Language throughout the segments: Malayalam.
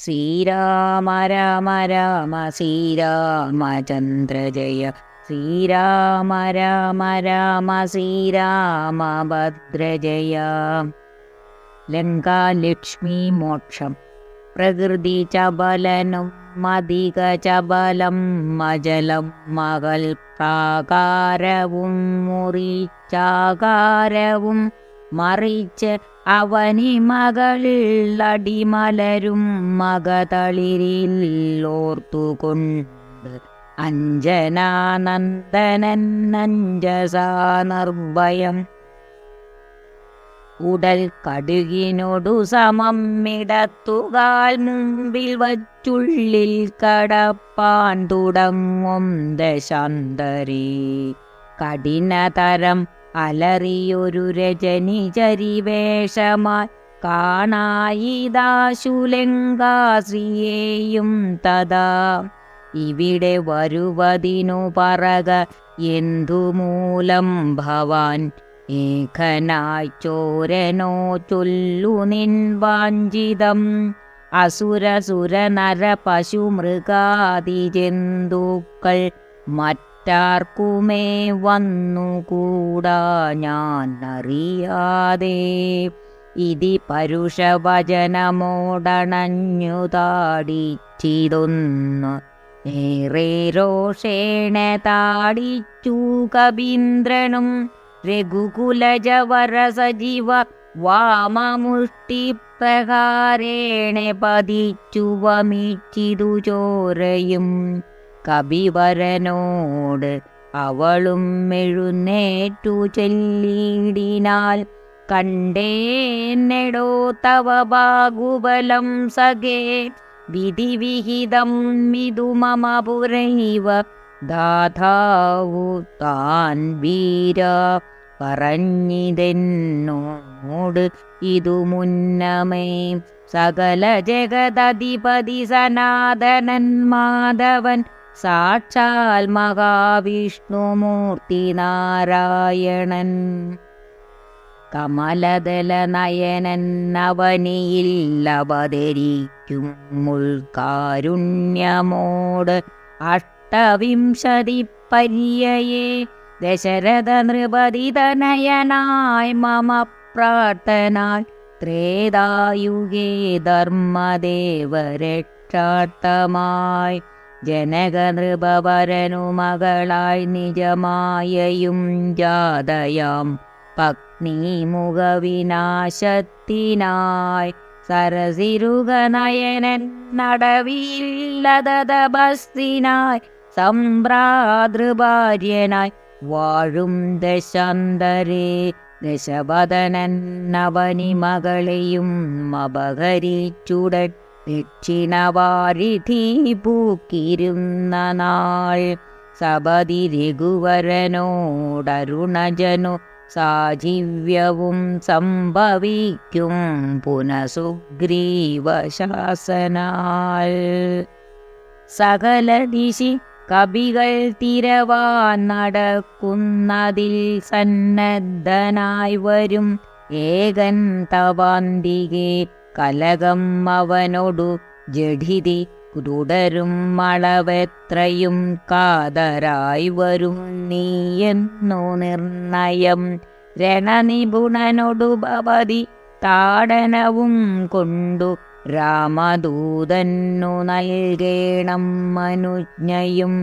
ശ്രീരാമ രാമ രാമ ശ്രീരാമചന്ദ്ര ജയ. ശ്രീരാമ രാമ രാമ ശ്രീരാമ ഭദ്രജയ ലങ്കാലക്ഷ്മി മോക്ഷം പ്രകൃതി ചബലനം മതിക ചബലം മജലം മകൾ പ്രാകാരവും മുറിച്ചാകാരവും മറിച്ച് അവനി മകളിൽ അടിമലരും മകതളിരിൽ ഓർത്തുകൊണ്ട് അഞ്ജനാനന്ദനൻ അഞ്ജസാ നിർഭയം. ഉടൽ കടുകിനോടു സമം മുമ്പിൽ വച്ചുള്ളിൽ കടപ്പാൻ തുടങ്ങും ദശാന്തരി. കഠിനതരം അലറിയൊരു രജനി ചരിവേഷമായി കാണായിദാശുലങ്കാശ്രീയേയും തഥാ. ഇവിടെ വരുവതിനു പറക എന്തുമൂലം ഭവാൻ? ഏകനായി ചോരനോ ചൊല്ലു നിൻ വാഞ്ചിതം. അസുരസുര നര പശു മൃഗാദി ജന്തുക്കൾ മറ്റാർക്കുമേ വന്നുകൂടാ ഞാൻ അറിയാതെ. ഇതി പരുഷവചനമോടണഞ്ഞു താടിച്ചിതൊന്നു ഏറെ രോഷേണ താടിച്ചു കവീന്ദ്രനും രഘുകുലജവര സജീവ വാമമുഷ്ടി പ്രകാരേണ പതിച്ചു വമിച്ചിതു ചോരയും. കവിവരനോട് അവളും എഴുന്നേറ്റു ചൊല്ലിടിനാൽ കണ്ടേന്നെടോ തവ ബാഹുബലം സഖേ. വിധിവിഹിതം ഇതു മമ പുരൈവ ദാതാവു താൻ വീര പറഞ്ഞിതെന്നോട് ഇതു മുന്നമേ. സകല ജഗതധിപതി സനാതനൻ മാധവൻ സാക്ഷാൽ മഹാവിഷ്ണുമൂർത്തി നാരായണൻ കമലദല നയനൻ അവനിയിൽ അവതരിക്കും മുൾക്കാരുണ്യമോട് അഷ്ടവിംശതി പര്യയെ ദശരഥ നൃപതിതനയനായി മമ പ്രാർത്ഥനായി ത്രേതായുഗേ ധർമ്മദേവരക്ഷാർത്ഥമായി. ജനകനൃപവരനു മകളായി നിജമായയും ജാതയാം. പത്നിമുഖവിനാശത്തിനായി സരസിരുഗനയനൻ നടവില്ലതപസ്തിനായി സംഭ്രാതൃഭാര്യനായി വാഴും ദശാന്തരേ. ദശവദനൻ നവനി മകളെയും അപഹരിച്ചുടൻ ദക്ഷിണവാരിധി പൂക്കിരുന്ന നാൾ സപതി രഘുവരനോടരുണജനു സാജീവ്യവും സംഭവിക്കും പുനസുഗ്രീവശാസനാൽ. സകല ദിശി കവികൾ തിരവാൻ നടക്കുന്നതിൽ സന്നദ്ധനായി വരും ഏകൻ കലകം അവനോടു ജഡിതി തുടരും മളവെത്രയും കാതരായി വരും നീയെന്നു നിർണയം രണനിപുണനൊടു ഭവതി താടനവും കൊണ്ടു രാമദൂതന്നു നൽകേണം മനുജ്ഞയും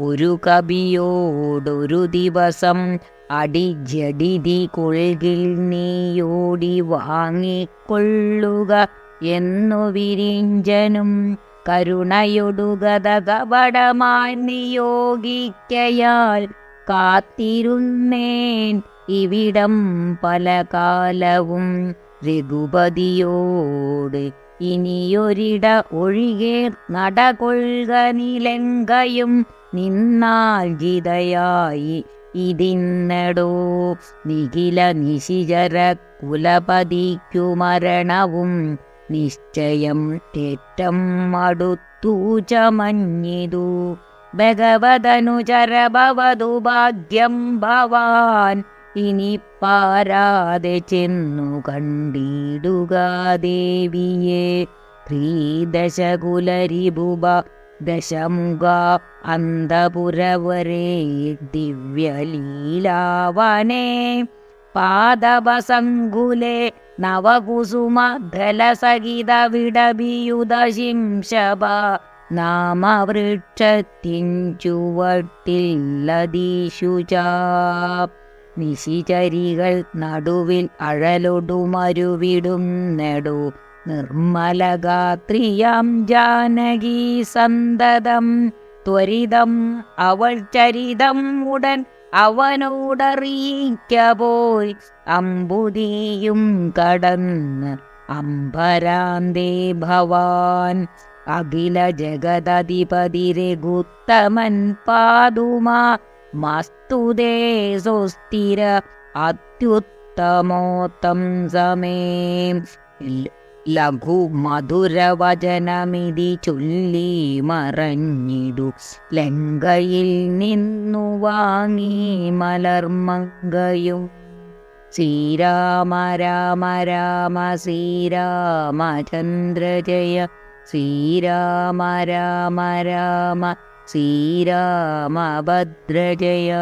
ഒരു കവിയോടൊരു ദിവസം അടിജഡിതി കൊഴുകിൽ നീയോടി വാങ്ങിക്കൊള്ളുക എന്നു വിരിഞ്ചനും കരുണയൊടുകത കപടമായി നിയോഗിക്കയാൽ കാത്തിരുന്നേൻ ഇവിടം പല കാലവും രഘുപതിയോട് ഇനിയൊരിട ഒഴികെ നടകൊള്ളുക നിലങ്കയും നിന്നാൽ ജിതയായി ഇതിന്നടോ. നിഖില നിശിചര കുലപതിക്കു മരണവും നിശ്ചയം തെറ്റം അടുത്തു ചമഞ്ഞിതു. ഭഗവതനുചരഭവതു ഭാഗ്യം ഭവാൻ ഇനി പാരാതെ ചെന്നു കണ്ടിടുക ദേവിയെ. ശ്രീദശകുലരിഭുവ ദശമുഖ അന്തപുരവരേ ദിവ്യലീലാവനേ. പാദവസങ്കുലേ നവകുസുമധലസഹിത വിടബിയുത ശിംശപ നാമവൃക്ഷത്തിൻ ചുവട്ടില്ലതീശുച. നിശിചരികൾ നടുവിൽ അഴലൊടുമരുവിടും നെടു നിർമ്മലഗാത്രിയാം ജാനകി സന്തതം. ത്വരിതം അവൾ ചരിതം ഉടൻ അവനോടറിയിക്ക പോയി അമ്പുതിയും കടന്ന് അംബരാന്തേ ഭവാൻ. അഖില ജഗദധിപതിരഘുത്തമൻ പാതുമാ മസ്തുതേ സുസ്ഥിര അത്യുത്തമോത്തം സമേ. ലഘു മധുരവചനമിതി ചൊല്ലി മറഞ്ഞിടു. ലങ്കയിൽ നിന്നു വാങ്ങി മലർമങ്കയും ശ്രീരാമ രാമ രാമ ശ്രീരാമചന്ദ്ര ജയ. ശ്രീരാമ രാമ രാമ ശ്രീരാമഭദ്ര ജയ.